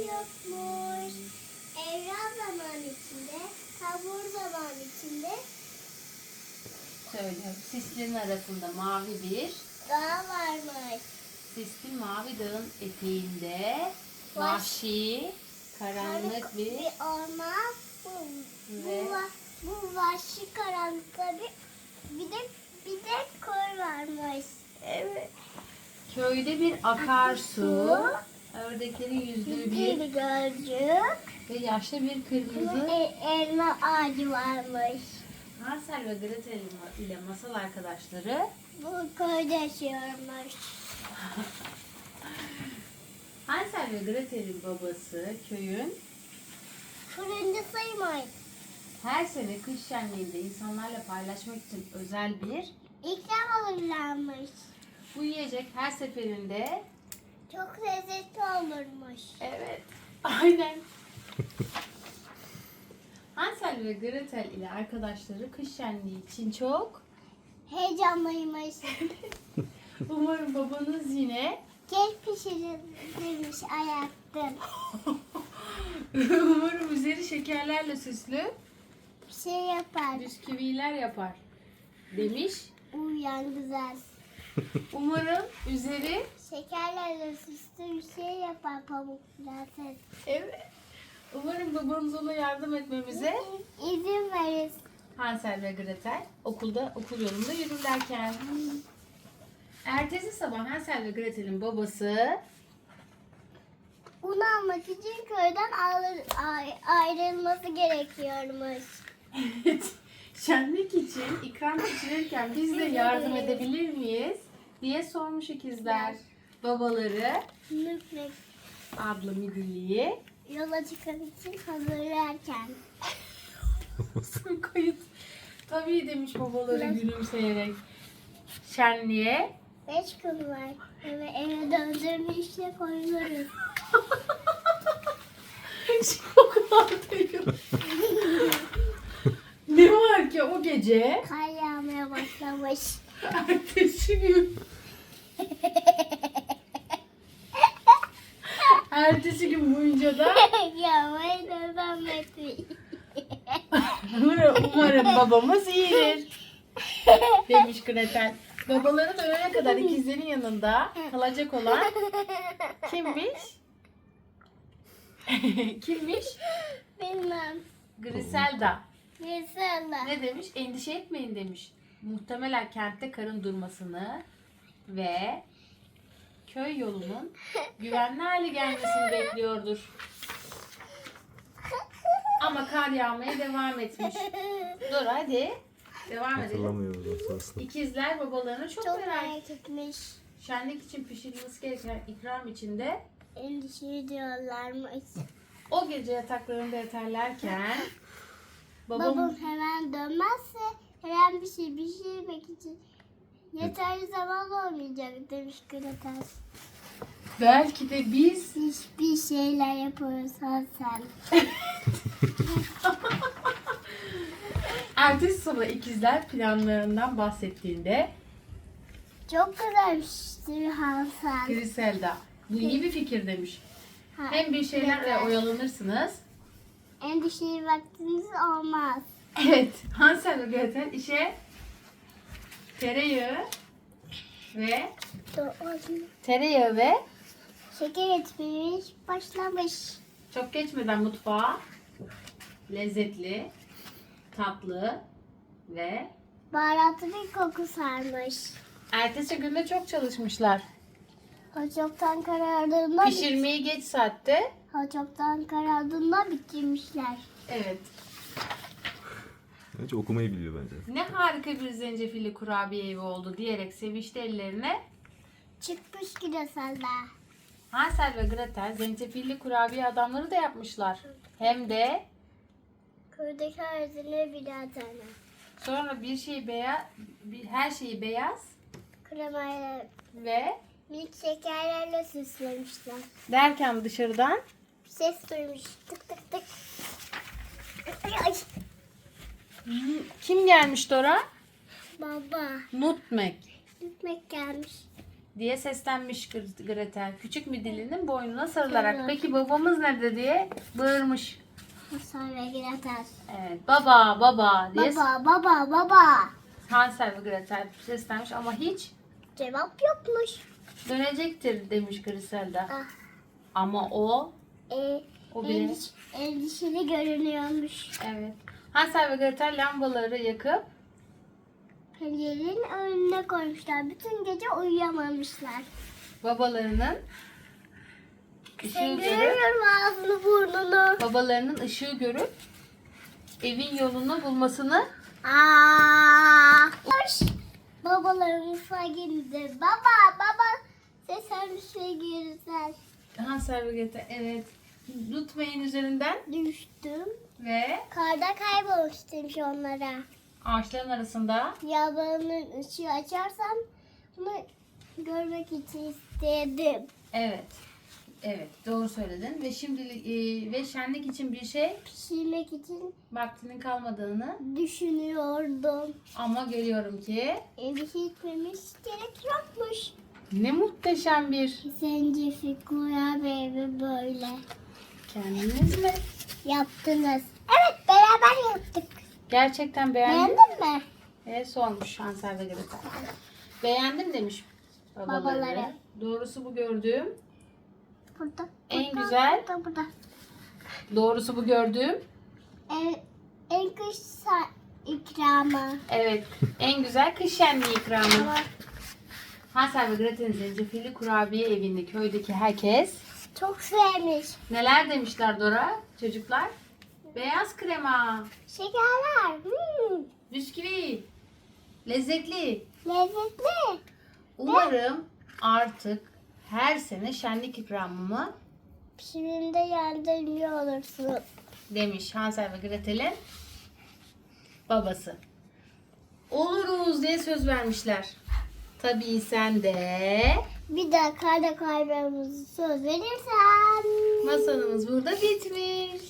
yokmuş. Evren zaman içinde, kabur zaman içinde Söylüyorum. Sislerin arasında mavi bir dağ varmış. sisli mavi dağın eteğinde Vah- vahşi karanlık bir bir orman. Bu, Ve- bu, va- bu vahşi karanlıkta bir, bir de bir de koy varmış. Evet. köyde bir akarsu ördeklerin yüzdüğü bir Bir gölcük. ve yaşlı bir kırmızı E, elma ağacı varmış. Hansel ve Gretel ile masal arkadaşları Bu köyde yaşıyormuş. Hansel ve Gretel'in babası köyün Fırıncı saymayın. her sene kış şenliğinde insanlarla paylaşmak için özel bir İkram alırlarmış. bu yiyecek her seferinde Çok lezzetli olurmuş. Evet. Aynen. Hansel ve Gretel ile arkadaşları kış şenliği için çok Heyecanlıymış. umarım babanız yine Kek pişirilmiş ayaktım. umarım üzeri şekerlerle süslü Bir şey yapar. bisküviler yapar demiş. Uyuyan güzel. Umarım üzeri Şekerlerle süslü bir şey yapar pamuk prenses. evet. Umarım babanız ona yardım etmemize İzin verir. Hansel ve Gretel okulda okul yolunda yürürlerken. Ertesi sabah Hansel ve Gretel'in babası Un almak için köyden ay- ayrılması gerekiyormuş. Evet. Şenlik için ikram pişirirken biz de yardım edebilir miyiz? diye sormuş ikizler. Babaları Müflek abla müdürlüğü yola çıkan için hazırlarken. kayıt. Tabii demiş babaları gülümseyerek. Şenliğe Beş gün var. Eve, eve döndürme işle koyuluruz. Şokolatayım. ne var ki o gece Kar yağmaya başlamış. ertesi gün ertesi gün boyunca da Yağmaya devam etmiş. Umarım, babamız iyidir. Demiş Gretel. Babaları dönene kadar ikizlerin yanında kalacak olan kimmiş? kimmiş? Bilmem. Griselda. Mesela. Ne demiş? Endişe etmeyin demiş. Muhtemelen kentte karın durmasını ve köy yolunun güvenli hale gelmesini bekliyordur. Ama kar yağmaya devam etmiş. Dur hadi. Devam edelim. Hatırlamıyoruz. İkizler babalarını çok, Çok merak merak etmiş. Şenlik için pişirilmesi gereken ikram içinde Endişe ediyorlarmış. o gece yataklarında yatarlarken babam, Babam hemen dönmezse hemen bir şey pişirmek için yeterli zaman olmayacak demiş Gretel. belki de biz Hiçbir şeyler yapıyoruz sen. ertesi sabah ikizler planlarından bahsettiğinde Çok güzelmiştir Hasan. Griselda bu iyi bir fikir demiş. Hem bir şeylerle oyalanırsınız. Endişeli vaktiniz olmaz. Evet Hansel ve Gretel işe tereyağı ve tereyağı ve Şeker etmiş başlamış. Çok geçmeden mutfağa lezzetli, tatlı ve Baharatlı bir koku sarmış. ertesi günde çok çalışmışlar. O çoktan karardığında Pişirmeyi geç saatte. o çoktan karardığında bitirmişler. Evet. Bence okumayı biliyor bence. Ne harika bir zencefilli kurabiye evi oldu diyerek sevinçli ellerine Çıkmış gideselda. Hansel ve Gretel zencefilli kurabiye adamları da yapmışlar. Hem de Köydeki ağzına birer tane. sonra bir şey beyaz, bir, her şeyi beyaz Kremayla ve minik şekerlerle süslemişler. derken dışarıdan Bir ses duymuş. Tık tık tık. Ay, kim gelmiş Dora? baba. Nutmek. Gitmek gelmiş. diye seslenmiş Gre- Gretel. Küçük Midilli'nin boynuna sarılarak. Evet. Peki babamız nerede diye bağırmış. Hasan ve Gretel. Evet baba baba diye Baba baba baba. Hansel ve Gretel seslenmiş ama hiç Cevap yokmuş. Dönecektir demiş Griselda. Ah. Ama o E, o bile endiş, endişeli görünüyormuş. evet. Hansel ve Gretel lambaları yakıp Pencerenin önüne koymuşlar. Bütün gece uyuyamamışlar. babalarının ışığı görüp göremiyorum ağzını burnunu. babalarının ışığı görüp evin yolunu bulmasını Aa! Babaların mutfağa girdi. Baba baba seslenmiş ve güzel. Gretel evet Lütfeyin üzerinden Düştüm. ve Karda kaybolmuştum şu onlara. ağaçların arasında Yabanın ışığı açarsam bunu görmek için istedim. evet evet doğru söyledin ve şimdi e, ve şenlik için bir şey Pişirmek için vaktinin kalmadığını düşünüyordum. ama görüyorum ki Endişe etmemiş gerek yokmuş. Ne muhteşem bir Zencefil kurabiye böyle kendiniz mi yaptınız. Evet beraber yaptık. gerçekten beğendin Beğendin mi? Evet sormuş Hansel ve Gretel. Beğendim demiş babaları. Babaları. Doğrusu bu gördüğüm, Burada. En burada, güzel. Burada burada. doğrusu bu gördüğüm, En, en sa- ikramı. evet en güzel kış şenliği ikramı. Hansel ve Gretel'in zencefilli kurabiye evinde köydeki herkes çok sevmiş. neler demişler Dora çocuklar? Beyaz krema, Şekerler. Hmm, bisküvi, lezzetli. lezzetli. Umarım artık her sene şenlik ikramımı Pişiminde yardımcı olursun. demiş Hansel ve Gretel'in babası. Oluruz diye söz vermişler. Tabii sen de Bir daha karda kaybımızı söz verirsen. masalımız burada bitmiş.